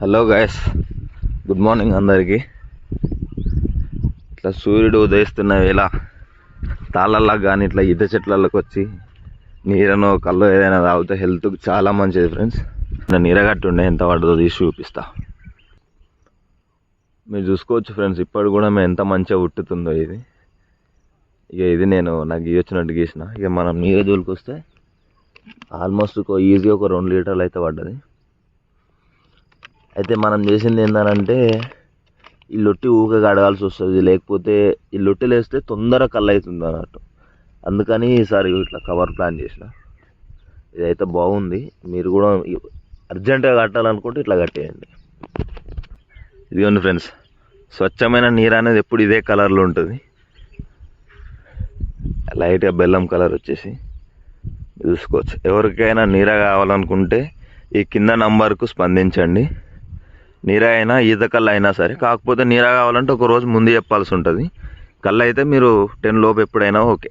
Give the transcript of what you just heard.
Hello guys good morning అందరికీ. ఇట్లా సూర్యుడు ఉదయిస్తున్న వేళ తాళ్ళల్లో కానీ ఇట్లా ఈత చెట్లలోకి వచ్చి నీరనో కళ్ళు ఏదైనా తాగితే హెల్త్కి చాలా మంచిది ఫ్రెండ్స్ నేను నీరగట్టు ఉండే ఎంత పడుతుందో తీసి చూపిస్తా. మీరు చూసుకోవచ్చు ఫ్రెండ్స్ ఇప్పుడు కూడా మేము ఎంత మంచిగా ఉట్టుతుందో ఇది. ఇక ఇది నేను నాకు గీయొచ్చినట్టు గీసిన. ఇక మనం నీరే దూలుకొస్తే ఆల్మోస్ట్ ఒక ఈజీగా ఒక రెండు లీటర్లు అయితే పడ్డది. అయితే మనం చేసింది ఏంటంటే ఈ లొట్టి ఊకే కడగాల్సి వస్తుంది. లేకపోతే ఈ లొట్టి వేస్తే తొందరగా కళ్ళు అవుతుంది అన్నట్టు అందుకని ఈసారి ఇట్లా కవర్ ప్లాన్ చేసిన. ఇదైతే బాగుంది. మీరు కూడా అర్జెంటుగా కట్టాలనుకుంటే ఇట్లా కట్టేయండి. ఇదిగోండి ఫ్రెండ్స్ స్వచ్ఛమైన నీరు అనేది ఎప్పుడు ఇదే కలర్లో ఉంటుంది. లైట్గా బెల్లం కలర్ వచ్చేసి చూసుకోవచ్చు. ఎవరికైనా నీర కావాలనుకుంటే ఈ కింద నంబర్కు స్పందించండి. నీరా అయినా ఈత కళ్ళు అయినా సరే కాకపోతే నీరా కావాలంటే ఒక రోజు ముందు చెప్పాల్సి ఉంటుంది. కళ్ళు అయితే మీరు టెన్ లోపు ఎప్పుడైనా ఓకే.